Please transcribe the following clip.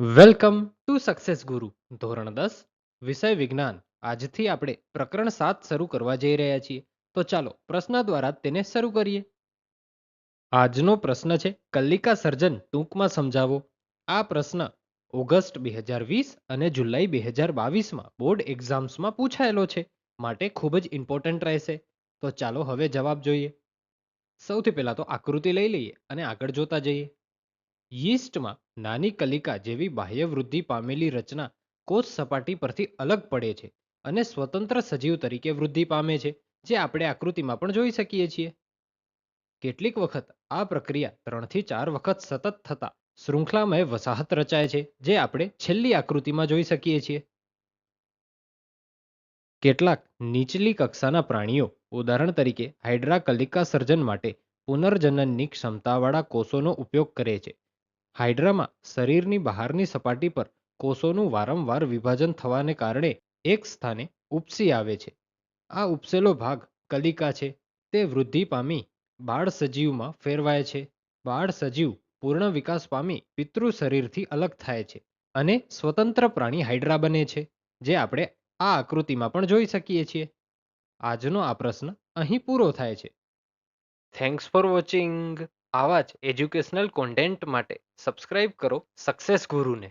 Welcome to success ગુરુ, ધોરણ દસ, વિષય વિજ્ઞાન. આજથી આપણે પ્રકરણ સાત શરૂ કરવા જઈ રહ્યા છીએ. તો ચાલો, પ્રશ્ન દ્વારા તેને શરૂ કરીએ. આજનો પ્રશ્ન છે, કલ્લિકા સર્જન ટૂંકમાં સમજાવો. આ પ્રશ્ન ઓગસ્ટ બે હજાર વીસ અને જુલાઈ બે હજાર બાવીસમાં બોર્ડ એક્ઝામ્સમાં પૂછાયેલો છે. માટે ખૂબ જ ઇમ્પોર્ટન્ટ રહેશે. તો ચાલો હવે જવાબ જોઈએ. સૌથી પહેલાં તો આકૃતિ લઈ લઈએ અને આગળ જોતા જઈએ. યીસ્ટમાં નાની કલિકા જેવી બાહ્ય વૃદ્ધિ પામેલી રચના કોષ સપાટી પરથી અલગ પડે છે અને સ્વતંત્ર સજીવ તરીકે વૃદ્ધિ પામે છે, જે આપણે આકૃતિમાં પણ જોઈ શકીએ છીએ. કેટલીક વખત આ પ્રક્રિયા ત્રણથી ચાર વખત સતત થતા શૃંખલામય વસાહત રચાય છે, જે આપણે છેલ્લી આકૃતિમાં જોઈ શકીએ છીએ. કેટલાક નીચલી કક્ષાના પ્રાણીઓ, ઉદાહરણ તરીકે હાઇડ્રા કલિકા સર્જન માટે પુનર્જનનની ક્ષમતાવાળા કોષોનો ઉપયોગ કરે છે હાઇડ્રામાં શરીરની બહારની સપાટી પર કોષોનું વારંવાર વિભાજન થવાને કારણે એક સ્થાને ઉપસી આવે છે. આ ઉપસેલો ભાગ કલિકા છે. તે વૃદ્ધિ પામી બાળ સજીવમાં ફેરવાય છે. બાળ સજીવ પૂર્ણ વિકાસ પામી પિતૃ શરીરથી અલગ થાય છે અને સ્વતંત્ર પ્રાણી હાઇડ્રા બને છે, જે આપણે આ આકૃતિમાં પણ જોઈ શકીએ છીએ. આજનો આ પ્રશ્ન અહીં પૂરો થાય છે. થેન્ક્સ ફોર વોચિંગ આવા જ એજ્યુકેશનલ કોન્ટેન્ટ માટે સબસ્ક્રાઇબ કરો સક્સેસ ગુરુને.